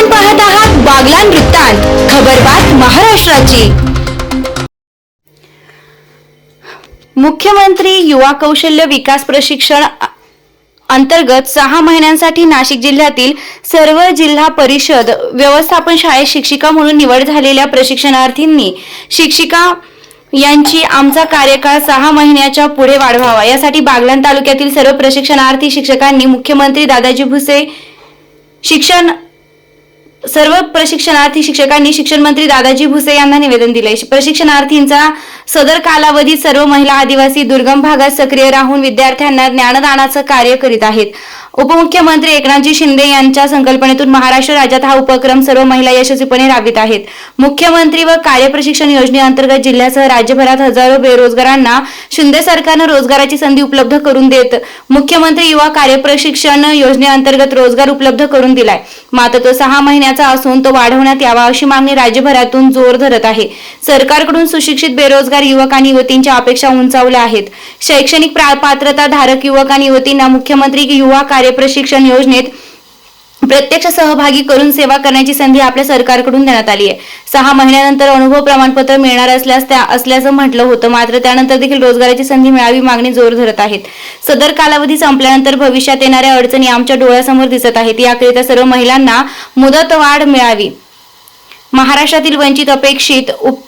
आपण पाहत आहात बागलान वृत्तांत खबरबात महाराष्ट्राची. मुख्यमंत्री युवा कौशल्य विकास प्रशिक्षण अंतर्गत सहा महिन्यांसाठी नाशिक जिल्ह्यातील सर्व जिल्हा परिषद व्यवस्थापन शाळेत शिक्षिका म्हणून निवड झालेल्या प्रशिक्षणार्थींनी शिक्षिका यांची आमचा कार्यकाळ सहा महिन्याच्या पुढे वाढवावा. यासाठी बागलाण तालुक्यातील सर्व प्रशिक्षणार्थी शिक्षकांनी मुख्यमंत्री दादाजी भुसे शिक्षण सर्व प्रशिक्षणार्थी शिक्षकांनी शिक्षण मंत्री दादाजी भुसे यांना निवेदन दिले प्रशिक्षणार्थींचा सदर कालावधीत सर्व महिला आदिवासी दुर्गम भागात सक्रिय राहून विद्यार्थ्यांना ज्ञानदानाचं कार्य करीत आहेत. उपमुख्यमंत्री एकनाथजी शिंदे यांच्या संकल्पनेतून महाराष्ट्र राज्यात हा उपक्रम सर्व महिला यशस्वीपणे राबवित आहेत. मुख्यमंत्री व कार्यप्रशिक्षण योजनेअंतर्गत जिल्ह्यासह राज्यभरात हजारो बेरोजगारांना शिंदे सरकारनं रोजगाराची संधी उपलब्ध करून देत मुख्यमंत्री युवा कार्यप्रशिक्षण योजनेअंतर्गत रोजगार उपलब्ध करून दिलाय. मात्र तो सहा महिन्याचा असून तो वाढवण्यात यावा अशी मागणी राज्यभरातून जोर धरत आहे. सरकारकडून सुशिक्षित बेरोजगार युवक आणि युवतींच्या अपेक्षा उंचावल्या आहेत. शैक्षणिक पात्रता धारक युवक आणि युवतींना मुख्यमंत्री युवा कार्यप्रशिक्षण योजनेत प्रत्यक्ष सहभागी करून सेवा करण्याची संधी आपल्या सरकारकडून देण्यात आली आहे. सहा महिन्यानंतर अनुभव प्रमाणपत्र मिळणार असल्यास त्या असल्याचं म्हटलं होतं. मात्र त्यानंतर देखील रोजगाराची संधी मिळावी मागणी जोर धरत आहेत. सदर कालावधी संपल्यानंतर भविष्यात येणाऱ्या अडचणी आमच्या डोळ्यासमोर दिसत आहेत. याकरिता सर्व महिलांना मुदतवाढ मिळावी. महाराष्ट्रातील वंचित अपेक्षित उप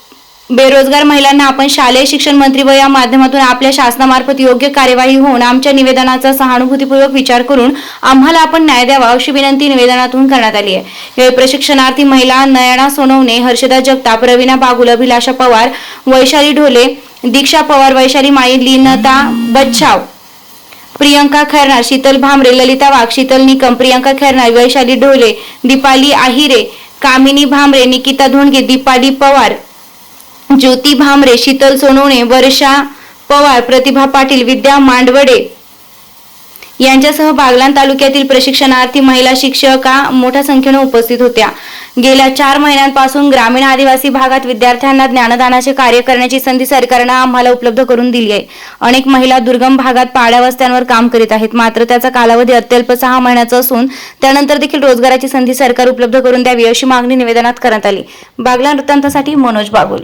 बेरोजगार महिलांना आपण शालेय शिक्षण मंत्री व या माध्यमातून आपल्या शासनामार्फत योग्य कार्यवाही होऊन आमच्या निवेदनाचा सहानुभूतीपूर्वक विचार करून आम्हाला आपण न्याय द्यावा अशी विनंती निवेदनातून करण्यात आली आहे. यावेळी प्रशिक्षणार्थी महिला नयना सोनवणे हर्षदा जगताप रवीना बागुल अभिलाषा पवार वैशाली ढोले दीक्षा पवार वैशाली माई लीनता बच्छाव प्रियंका खैरनार शीतल भामरे ललिता वाघ शीतल निकम प्रियंका खैरनार वैशाली ढोले दीपाली आहिरे कामिनी भामरे निकिता धोंडगे दीपाली पवार ज्योती भामरे शीतल सोनवणे वर्षा पवार प्रतिभा पाटील विद्या मांडवडे यांच्यासह बागलाण तालुक्यातील प्रशिक्षणार्थी महिला शिक्षका मोठ्या संख्येने उपस्थित होत्या. गेल्या चार महिन्यांपासून ग्रामीण आदिवासी भागात विद्यार्थ्यांना ज्ञानदानाचे कार्य करण्याची संधी सरकारनं आम्हाला उपलब्ध करून दिली आहे. अनेक महिला दुर्गम भागात पाड्या वस्त्यांवर काम करीत आहेत. मात्र त्याचा कालावधी अत्यल्प सहा महिन्याचा असून त्यानंतर देखील रोजगाराची संधी सरकार उपलब्ध करून द्यावी अशी मागणी निवेदनात करण्यात आली. बागलाण वृत्तांतासाठी मनोज बागुल.